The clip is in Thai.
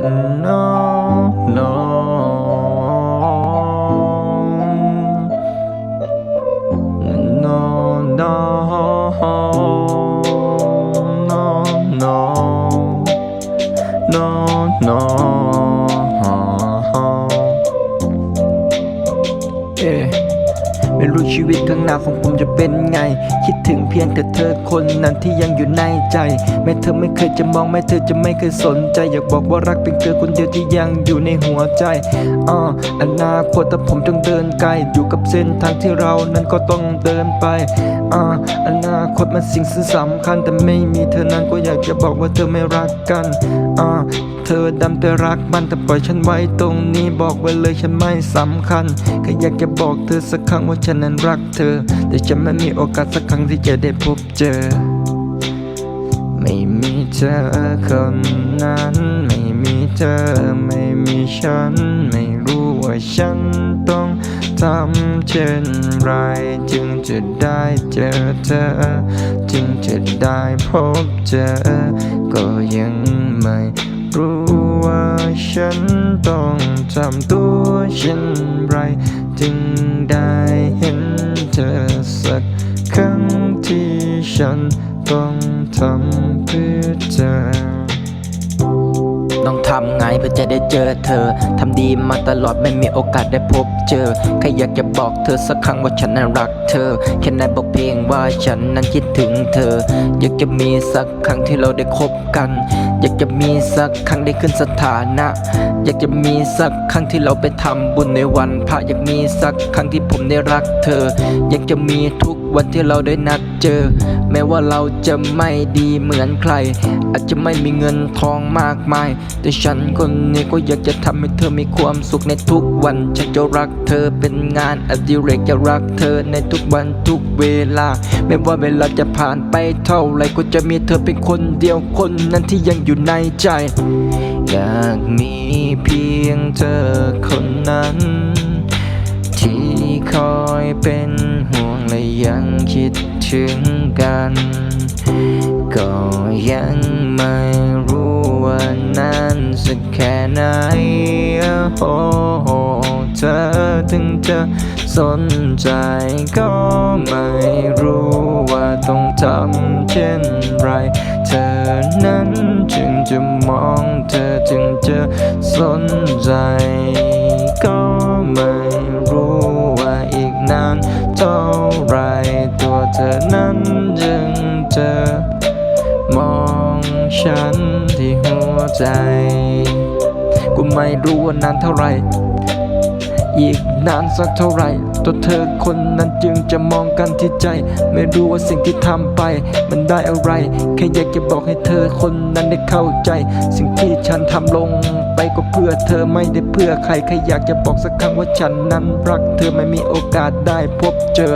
No, no. No, no. No, no. No, no. Yeah. ไม่รู้ชีวิตข้างหน้าของผมจะเป็นไง คิดถึงเพียงแต่เธอคนนั้นที่ยังอยู่ในใจ แม้เธอไม่เคยจะมองแม้เธอจะไม่เคยสนใจ อยากบอกว่ารักเป็นเธอคนเดียวที่ยังอยู่ในหัวใจอ่าอนาคตแต่ผมต้องเดินไกลอยู่กับเส้นทางที่เรานั้นก็ต้องเดินไปอ่าอนาคตมันสิ่งสำคัญแต่ไม่มีเธอนั้นก็อยากจะบอกว่าเธอไม่รักกันอ่า ธอดำไปรักมันแต่ปล่อยฉันไว้ตรงนี้บอกไว้เลยฉันไม่สำคัญแค่อยากจะบอกเธอสักครั้งว่าฉันนั้นรักเธอ แต่ฉันไม่มีโอกาสสักครั้งที่จะได้พบเจอ ไม่มีเธอคนนั้น ไม่มีเธอไม่มีฉัน ไม่รู้ว่าฉันต้องทำเช่นไรจึงจะได้เจอเธอ จึงจะได้พบเจอ ก็ยังไม่ รู้ว่าฉันต้องทำตัวเช่นไร จึงได้เห็นเธอสักครั้งที่ฉันต้องทำเพื่อเธอ ต้องทำไงเพื่อจะได้เจอเธอทำดีมาตลอดไม่มีโอกาสได้พบเจอแค่อยากจะบอกเธอสักครั้งว่าฉันนั้นรักเธอ แค่ในบอกเพลงว่าฉันนั้นคิดถึงเธอ อยากจะมีสักครั้งที่เราได้คบกัน อยากจะมีสักครั้งได้ขึ้นสถานะ อยากจะมีสักครั้งที่เราไปทำบุญในวันพระอยากมีสักครั้งที่ผมได้รักเธอ อยากจะมีทุก วันที่เราได้นัดเจอ แม้ว่าเราจะไม่ดีเหมือนใคร อาจจะไม่มีเงินทองมากมาย แต่ฉันคนนี้ก็อยากจะทำให้เธอมีความสุขในทุกวัน ฉันจะรักเธอเป็นงานอดิเรกจะรักเธอในทุกวันทุกเวลา ไม่ว่าเวลาจะผ่านไปเท่าไรก็จะมีเธอเป็นคนเดียวคนนั้นที่ยังอยู่ในใจ อยากมีเพียงเธอคนนั้น คอยเป็นห่วงและยังคิดถึงกัน ก็ยังไม่รู้ว่านานสักแค่ไหนโอ้โหเธอถึงจะสนใจก็ไม่รู้ว่าต้องทำเช่นไร เธอนั้นจึงจะมองเธอจึงจะสนใจก็ไม่ ฉันที่หัวใจ กูไม่รู้ว่านานเท่าไร อีกนานสักเท่าไร ตัวเธอคนนั้นจึงจะมองกันที่ใจ ไม่รู้ว่าสิ่งที่ทำไป มันได้อะไร แค่อยากจะบอกให้เธอคนนั้นได้เข้าใจ สิ่งที่ฉันทำลงไปก็เพื่อเธอไม่ได้เพื่อใครแค่อยากจะบอกสักครั้งว่าฉันนั้นรักเธอไม่มีโอกาสได้พบเจอ